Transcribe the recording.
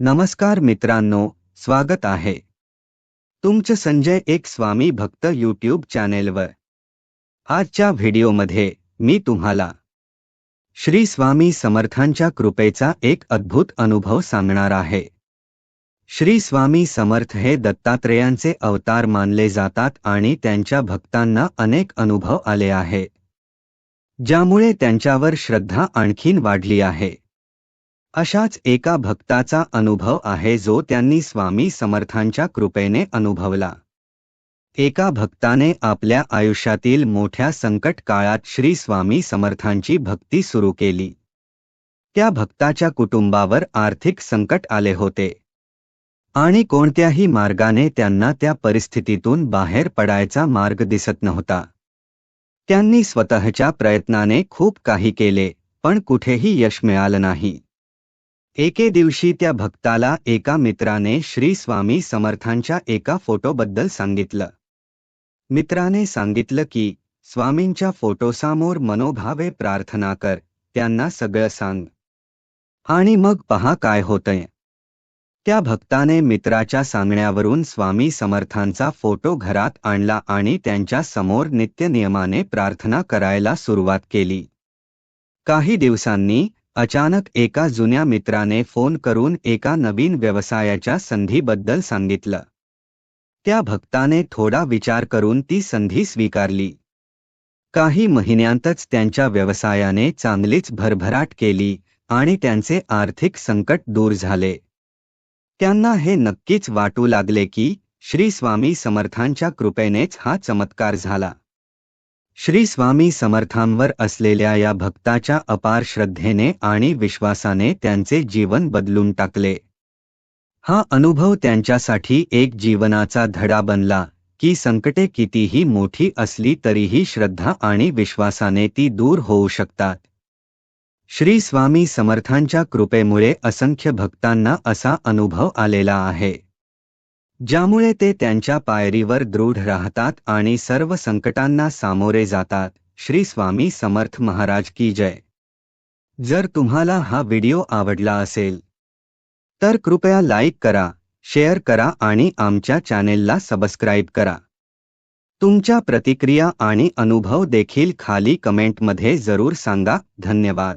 नमस्कार मित्रांनो स्वागत आहे. तुमचं संजय एक स्वामी भक्त यूट्यूब चॅनेलवर. आजच्या व्हिडिओमध्ये मी तुम्हाला श्री स्वामी समर्थांच्या कृपेचा एक अद्भुत अनुभव सांगणार आहे. श्री स्वामी समर्थ हे दत्तात्रेयांचे अवतार मानले जातात आणि त्यांच्या भक्तांना अनेक अनुभव आले आहे. ज्यामुळे त्यांच्यावर श्रद्धा आणखीन वाढली आहे. अशाच एका भक्ताचा अनुभव आहे जो त्यांनी स्वामी समर्थांच्या कृपेने अनुभवला. एका भक्ताने आपल्या आयुष्यातील मोठ्या संकट काळात श्री स्वामी समर्थांची भक्ती सुरू केली. त्या भक्ताच्या कुटुंबावर आर्थिक संकट आले होते. आणि कोणत्याही मार्गाने त्यांना त्या परिस्थितीतून बाहेर पडायचा मार्ग दिसत नव्हता. त्यांनी स्वतःच्या प्रयत्नाने खूप काही केले पण कुठेही यश मिळालं नाही. एके दिवशी त्या भक्ताला एका मित्राने श्री स्वामी समर्थांच्या एका फोटोबद्दल सांगितलं. मित्राने सांगितलं की स्वामींच्या फोटोसमोर मनोभावे प्रार्थना कर त्यांना सगळं सांग. आणि मग पहा काय होतंय. त्या भक्ताने मित्राच्या सांगण्यावरून स्वामी समर्थांचा फोटो घरात आणला आणि त्यांच्यासमोर नित्यनियमाने प्रार्थना करायला सुरुवात केली. काही दिवसांनी अचानक एका जुन्या मित्राने फोन करून एका नवीन व्यवसायाच्या संधीबद्दल सांगितलं. त्या भक्ताने थोडा विचार करून ती संधी स्वीकारली. काही महिन्यांतच त्यांच्या व्यवसायाने चांगलीच भरभराट केली आणि त्यांचे आर्थिक संकट दूर झाले. त्यांना हे नक्कीच वाटू लागले की श्री स्वामी समर्थांच्या कृपेनेच हा चमत्कार झाला. श्री स्वामी समर्थांवर असलेल्या या भक्ताच्या अपार श्रद्धेने आणि विश्वासाने त्यांचे जीवन बदलून टाकले. हा अनुभव त्यांच्यासाठी एक जीवनाचा धडा बनला की संकटे कितीही मोठी असली तरीही श्रद्धा आणि विश्वासाने ती दूर होऊ शकतात. श्री स्वामी समर्थांच्या कृपेमुळे असंख्य भक्तांना असा अनुभव आलेला आहे. ज्यामुळे ते त्यांच्या पायरीवर दृढ राहतात आणि सर्व संकटांना सामोरे जातात. श्री स्वामी समर्थ महाराज की जय. जर तुम्हाला हा व्हिडिओ आवडला असेल तर कृपया लाईक करा शेअर करा आणि आमच्या चॅनेलला सबस्क्राईब करा. तुमच्या प्रतिक्रिया आणि अनुभव देखील खाली कमेंटमध्ये जरूर सांगा. धन्यवाद.